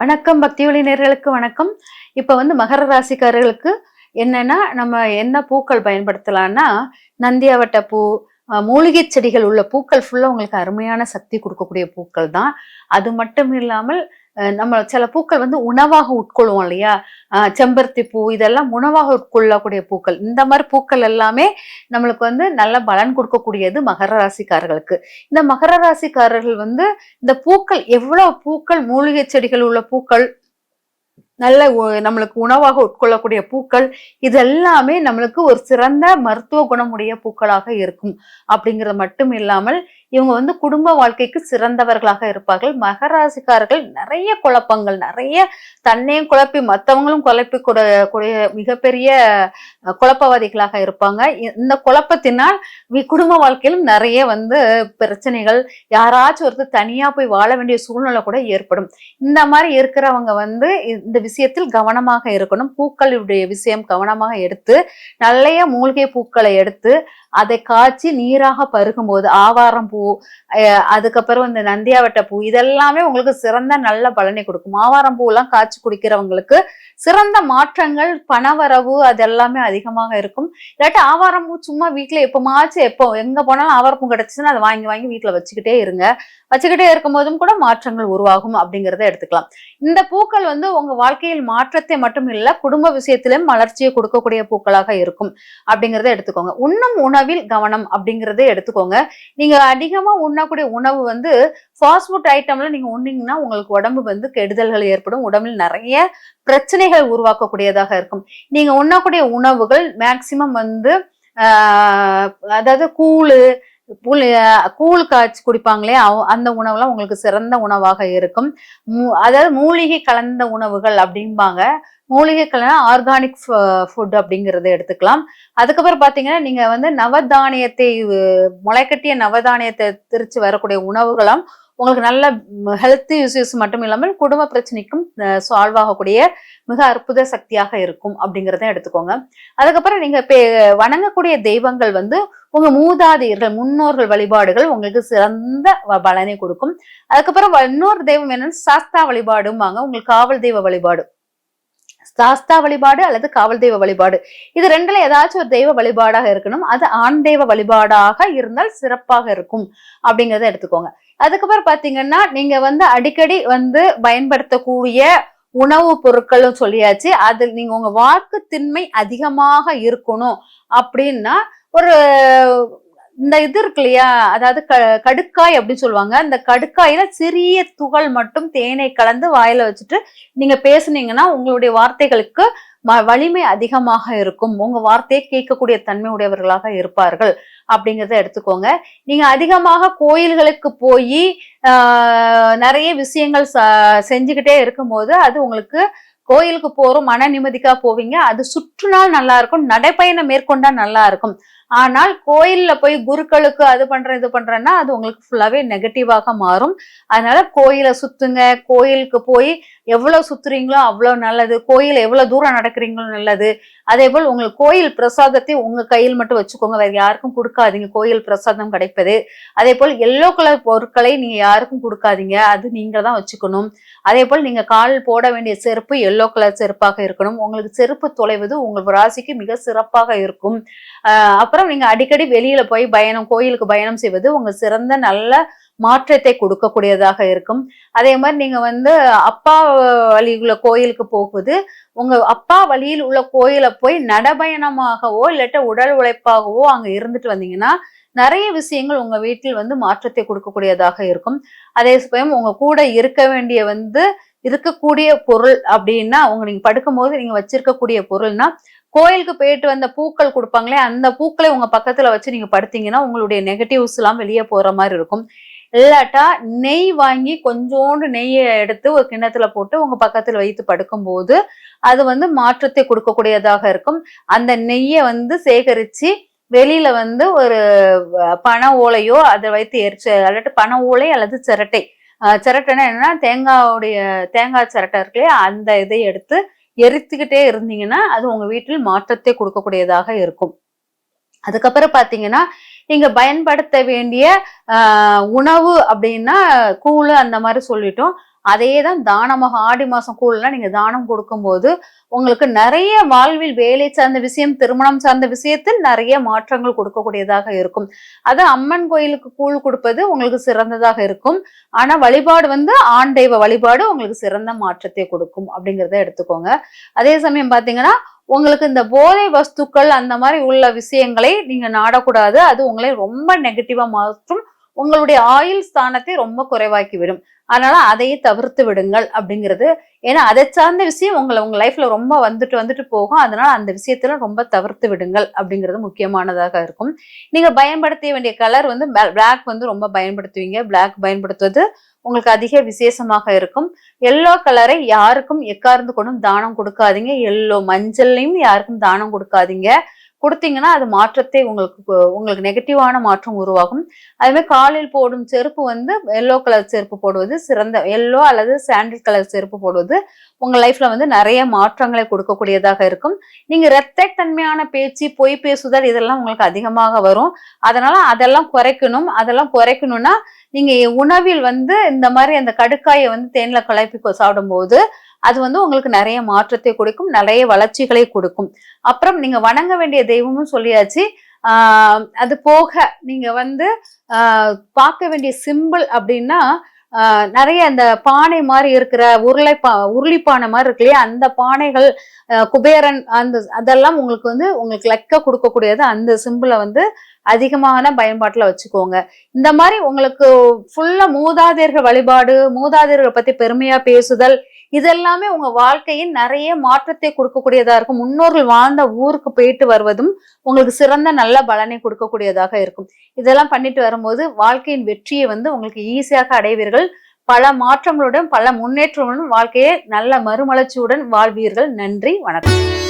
வணக்கம் பக்தி ஒளி நேர்களுக்கு வணக்கம். இப்ப வந்து மகர ராசிக்காரர்களுக்கு என்னன்னா நம்ம என்ன பூக்கள் பயன்படுத்தலாம்னா நந்தியாவட்ட பூ அஹ் மூலிகை செடிகள் உள்ள பூக்கள் ஃபுல்லா உங்களுக்கு அருமையான சக்தி கொடுக்கக்கூடிய பூக்கள் தான் அது மட்டும் இல்லாமல் நம்ம சில பூக்கள் வந்து உணவாக உட்கொள்வோம் இல்லையா? செம்பருத்தி பூ இதெல்லாம் உணவாக உட்கொள்ளக்கூடிய பூக்கள். இந்த மாதிரி பூக்கள் எல்லாமே நம்மளுக்கு வந்து நல்ல பலன் கொடுக்கக்கூடியது மகர ராசிக்காரர்களுக்கு. இந்த மகர ராசிக்காரர்கள் வந்து இந்த பூக்கள் எவ்வளவு பூக்கள் மூலிகை செடிகள் உள்ள பூக்கள் நல்ல நம்மளுக்கு உணவாக உட்கொள்ளக்கூடிய பூக்கள் இது எல்லாமே நம்மளுக்கு ஒரு சிறந்த மருத்துவ குணமுடைய பூக்களாக இருக்கும். அப்படிங்கிறது மட்டும் இல்லாமல் இவங்க வந்து குடும்ப வாழ்க்கைக்கு சிறந்தவர்களாக இருப்பார்கள். மகராசிக்காரர்கள் நிறைய குழப்பங்கள் நிறைய தன்னையும் குழப்பி மற்றவங்களும் குழப்பி கூடிய மிகப்பெரிய குழப்பவாதிகளாக இருப்பாங்க. இந்த குழப்பத்தினால் குடும்ப வாழ்க்கையிலும் நிறைய வந்து பிரச்சனைகள் யாராச்சும் ஒருத்தர் தனியா போய் வாழ வேண்டிய சூழ்நிலை கூட ஏற்படும். இந்த மாதிரி இருக்கிறவங்க வந்து இந்த விஷயத்தில் கவனமாக இருக்கணும். பூக்களுடைய விஷயம் கவனமாக எடுத்து நல்லைய மூலிகை பூக்களை எடுத்து அதை காய்ச்சி நீராக பருகும்போது ஆவாரம் பூ பூ அதுக்கப்புறம் இந்த நந்தியாவட்ட பூ இதெல்லாமே உங்களுக்கு சிறந்த நல்ல பலனை கொடுக்கும். ஆவாரம் பூலாம் காய்ச்சி குடிக்கிறவங்களுக்கு சிறந்த மாற்றங்கள் பணவரவு அது எல்லாமே அதிகமாக இருக்கும். இல்லாட்டி ஆவாரம் பூ சும்மா வீட்டில் எப்போமாச்சும் எப்போ எங்க போனாலும் ஆவாரம் பூ கிடைச்சுன்னா அதை வாங்கி வாங்கி வீட்டில் வச்சுக்கிட்டே இருங்க. வச்சுக்கிட்டே இருக்கும்போதும் கூட மாற்றங்கள் உருவாகும் அப்படிங்கிறத எடுத்துக்கலாம். இந்த பூக்கள் வந்து உங்க வாழ்க்கையில் மாற்றத்தை மட்டும் இல்ல குடும்ப விஷயத்திலும் வளர்ச்சியை கொடுக்கக்கூடிய பூக்களாக இருக்கும் அப்படிங்கிறத எடுத்துக்கோங்க. உண்ணும் உணவில் கவனம் அப்படிங்கிறத எடுத்துக்கோங்க. நீங்க அதிகமாக உண்ணக்கூடிய உணவு வந்து ஃபாஸ்ட் ஃபுட் ஐட்டம்ல நீங்க உண்ணிங்கன்னா உங்களுக்கு உடம்பு வந்து கெடுதல்கள் ஏற்படும். உடம்பில் நிறைய பிரச்சனைகள் உருவாக்கக்கூடியதாக இருக்கும். நீங்க உண்ணக்கூடிய உணவுகள் மேக்சிமம் வந்து அதாவது கூழு புளி கூழ் காய்ச்சி குடிப்பாங்களே அந்த உணவுலாம் உங்களுக்கு சிறந்த உணவாக இருக்கும். மூ- அதாவது மூலிகை கலந்த உணவுகள் அப்படிம்பாங்க. மூலிகை கலந்த ஆர்கானிக் ஃபுட் அப்படிங்கிறத எடுத்துக்கலாம். அதுக்கப்புறம் பாத்தீங்கன்னா நீங்க வந்து நவதானியத்தை முளைக்கட்டிய நவதானியத்தை திரிச்சு வரக்கூடிய உணவுகளும் உங்களுக்கு நல்ல ஹெல்த் இஷ்யூஸ் மட்டும் இல்லாமல் குடும்ப பிரச்சனைக்கும் சால்வ் ஆகக்கூடிய மிக அற்புத சக்தியாக இருக்கும் அப்படிங்கிறத எடுத்துக்கோங்க. அதுக்கப்புறம் நீங்க பே- வணங்கக்கூடிய தெய்வங்கள் வந்து உங்க மூதாதையர்கள் முன்னோர்கள் வழிபாடுகள் உங்களுக்கு சிறந்த வ- பலனை கொடுக்கும். அதுக்கப்புறம் இன்னொரு தெய்வம் என்னன்னா சாஸ்தா வழிபாடும்பாங்க. உங்களுக்கு காவல் தெய்வ வழிபாடு. சாஸ்தா வழிபாடு அல்லது காவல் தெய்வ வழிபாடு. இது ரெண்டுல ஏதாச்சும் ஒரு தெய்வ வழிபாடாக இருக்கணும். அது ஆண் தெய்வ வழிபாடாக இருந்தால் சிறப்பாக இருக்கும் அப்படிங்கிறத எடுத்துக்கோங்க. அதுக்கப்புறம் பாத்தீங்கன்னா நீங்க வந்து அடிக்கடி வந்து பயன்படுத்தக்கூடிய உணவுப் பொருட்களும் சொல்லியாச்சு. அது நீங்க உங்க வாக்கு திண்மை அதிகமாக இருக்கணும் அப்படின்னா ஒரு இந்த இது இருக்கு இல்லையா? அதாவது க கடுக்காய் அப்படின்னு சொல்லுவாங்க. அந்த கடுக்காயில சிறிய துகள் மட்டும் தேனை கலந்து வாயில வச்சுட்டு நீங்க பேசுனீங்கன்னா உங்களுடைய வார்த்தைகளுக்கு ம- வலிமை அதிகமாக இருக்கும். உங்க வார்த்தையை கேட்கக்கூடிய தன்மை உடையவர்களாக இருப்பார்கள் அப்படிங்கிறத எடுத்துக்கோங்க. நீங்க அதிகமாக கோயில்களுக்கு போய் நிறைய விஷயங்கள் ச- செஞ்சுக்கிட்டே இருக்கும்போது அது உங்களுக்கு கோயிலுக்கு போறோம் மன நிம்மதிக்காக போவீங்க. அது சுற்றுனால் நல்லா இருக்கும் நடைப்பயணம் மேற்கொண்டா நல்லா இருக்கும். ஆனால் கோயில்ல போய் குருக்களுக்கு அது பண்றேன் இது பண்றேன்னா அது உங்களுக்கு ஃபுல்லாவே நெகட்டிவாக மாறும். அதனால கோயிலை சுத்துங்க. கோயிலுக்கு போய் எவ்வளவு சுத்துறீங்களோ அவ்வளவு நல்லது. கோயில் எவ்வளவு தூரம் நடக்கிறீங்களோ நல்லது. அதே போல் உங்களுக்கு கோயில் பிரசாதத்தை உங்க கையில் மட்டும் வச்சுக்கோங்க. வேற யாருக்கும் கொடுக்காதீங்க. கோயில் பிரசாதம் கிடைப்பது. அதே போல் எல்லோ கலர் பொருட்களை நீங்க யாருக்கும் கொடுக்காதீங்க. அது நீங்க தான் வச்சுக்கணும். அதே போல் நீங்க கால் போட வேண்டிய செருப்பு எல்லோ கலர் செருப்பாக இருக்கணும். உங்களுக்கு செருப்பு தொலைவது உங்கள் ராசிக்கு மிக சிறப்பாக இருக்கும். ஆஹ் அப்புறம் நீங்க அடிக்கடி வெளியில போய் பயணம் கோயிலுக்கு பயணம் செய்வது உங்க சிறந்த நல்ல மாற்றத்தை கொடுக்கக்கூடியதாக இருக்கும். அதே மாதிரி நீங்க வந்து அப்பா வழியில் உள்ள கோயிலுக்கு போகுது உங்க அப்பா வழியில் உள்ள கோயிலை போய் நடபயணமாகவோ இல்லாட்ட உடல் உழைப்பாகவோ அங்க இருந்துட்டு வந்தீங்கன்னா நிறைய விஷயங்கள் உங்க வீட்டில் வந்து மாற்றத்தை கொடுக்கக்கூடியதாக இருக்கும். அதே சமயம் உங்க கூட இருக்க வேண்டிய வந்து இருக்கக்கூடிய பொருள் அப்படின்னா உங்க நீங்க படுக்கும்போது நீங்க வச்சிருக்கக்கூடிய பொருள்னா கோயிலுக்கு போயிட்டு வந்த பூக்கள் கொடுப்பாங்களே அந்த பூக்களை உங்க பக்கத்துல வச்சு நீங்க படுத்தீங்கன்னா உங்களுடைய நெகட்டிவ்ஸ் எல்லாம் வெளியே போற மாதிரி இருக்கும். இல்லாட்டா நெய் வாங்கி கொஞ்சோண்டு நெய்யை எடுத்து ஒரு கிண்ணத்துல போட்டு உங்க பக்கத்துல வைத்து படுக்கும்போது அது வந்து மாற்றத்தை கொடுக்கக்கூடியதாக இருக்கும். அந்த நெய்யை வந்து சேகரிச்சு வெளியில வந்து ஒரு பனை ஓலையோ அதை வைத்து எரிச்சு அல்லது பனை ஓலை அல்லது சிரட்டை. சிரட்டைன்னா என்னன்னா தேங்காவுடைய தேங்காய் சிரட்டை இருக்குல்லையா அந்த இதை எடுத்து எரித்துக்கிட்டே இருந்தீங்கன்னா அது உங்க வீட்டில் மாற்றத்தை கொடுக்கக்கூடியதாக இருக்கும். அதுக்கப்புறம் பாத்தீங்கன்னா நீங்க பயன்படுத்த வேண்டிய ஆஹ், உணவு அப்படின்னா கூழ் அந்த மாதிரி சொல்லிட்டோம். அதே தான் தானமாக ஆடி மாதம் கூழெல்லாம் நீங்கள் தானம் கொடுக்கும்போது உங்களுக்கு நிறைய வாழ்வில் வேலை சார்ந்த விஷயம் திருமணம் சார்ந்த விஷயத்தில் நிறைய மாற்றங்கள் கொடுக்கக்கூடியதாக இருக்கும். அது அம்மன் கோயிலுக்கு கூழ் கொடுப்பது உங்களுக்கு சிறந்ததாக இருக்கும். ஆனால் வழிபாடு வந்து ஆண் தெய்வ வழிபாடு உங்களுக்கு சிறந்த மாற்றத்தை கொடுக்கும் அப்படிங்கிறத எடுத்துக்கோங்க. அதே சமயம் பார்த்தீங்கன்னா உங்களுக்கு இந்த போதை வஸ்துக்கள் அந்த மாதிரி உள்ள விஷயங்களை நீங்கள் நாடக்கூடாது. அது உங்களை ரொம்ப நெகட்டிவாக மாற்றும் உங்களுடைய ஆயுள் ஸ்தானத்தை ரொம்ப குறைவாக்கி விடும். அதனால அதையே தவிர்த்து விடுங்கள் அப்படிங்கிறது. ஏன்னா அதை சார்ந்த விஷயம் உங்களை உங்க லைஃப்ல ரொம்ப வந்துட்டு வந்துட்டு போகும். அதனால அந்த விஷயத்துல ரொம்ப தவிர்த்து விடுங்கள் அப்படிங்கிறது முக்கியமானதாக இருக்கும். நீங்க பயன்படுத்த வேண்டிய கலர் வந்து பிளாக் வந்து ரொம்ப பயன்படுத்துவீங்க. பிளாக் பயன்படுத்துவது உங்களுக்கு அதிக விசேஷமாக இருக்கும். எல்லோ கலரை யாருக்கும் எக்கார்ந்து கொண்டும் தானம் கொடுக்காதீங்க. எல்லோ மஞ்சள்லையும் யாருக்கும் தானம் கொடுக்காதீங்க. கொடுத்தீங்கன்னா அது மாற்றத்தை உங்களுக்கு உங்களுக்கு நெகட்டிவான மாற்றம் உருவாகும். அதுமாதிரி காலில் போடும் செருப்பு வந்து எல்லோ கலர் செருப்பு போடுவது சிறந்த எல்லோ அல்லது சாண்டில் கலர் செருப்பு போடுவது உங்கள் லைஃப்ல வந்து நிறைய மாற்றங்களை கொடுக்கக்கூடியதாக இருக்கும். நீங்க தன்மையான பேச்சு பொய் பேசுதல் இதெல்லாம் உங்களுக்கு அதிகமாக வரும். அதனால அதெல்லாம் குறைக்கணும். அதெல்லாம் குறைக்கணும்னா நீங்க உணவில் வந்து இந்த மாதிரி அந்த கடுக்காயை வந்து தேன்ல கலப்பி சாப்பிடும்போது அது வந்து உங்களுக்கு நிறைய மாற்றத்தை கொடுக்கும் நிறைய வளர்ச்சிகளை கொடுக்கும். அப்புறம் நீங்க வணங்க வேண்டிய தெய்வமும் சொல்லியாச்சு. அது போக நீங்க வந்து பார்க்க வேண்டிய சிம்பிள் அப்படின்னா நிறைய அந்த பானை மாதிரி இருக்கிற உருளை பா உருளிப்பானை மாதிரி இருக்கு இல்லையா? அந்த பானைகள் குபேரன் அந்த அதெல்லாம் உங்களுக்கு வந்து உங்களுக்கு லெக்க கொடுக்கக்கூடியது அந்த சிம்பிளை வந்து அதிகமான பயன்பாட்டில் வச்சுக்கோங்க. இந்த மாதிரி உங்களுக்கு ஃபுல்லா மூதாதையர்கள் வழிபாடு மூதாதையர்களை பத்தி பெருமையா பேசுதல் இதெல்லாமே உங்க வாழ்க்கையின் நிறைய மாற்றத்தை கொடுக்கக்கூடியதா இருக்கும். முன்னோர்கள் வாழ்ந்த ஊருக்கு போயிட்டு வருவதும் உங்களுக்கு சிறந்த நல்ல பலனை கொடுக்கக்கூடியதாக இருக்கும். இதெல்லாம் பண்ணிட்டு வரும்போது வாழ்க்கையின் வெற்றியை வந்து உங்களுக்கு ஈஸியாக அடைவீர்கள். பல மாற்றங்களுடன் பல முன்னேற்றங்களுடன் வாழ்க்கையை நல்ல மறுமலர்ச்சியுடன் வாழ்வீர்கள். நன்றி வணக்கம்.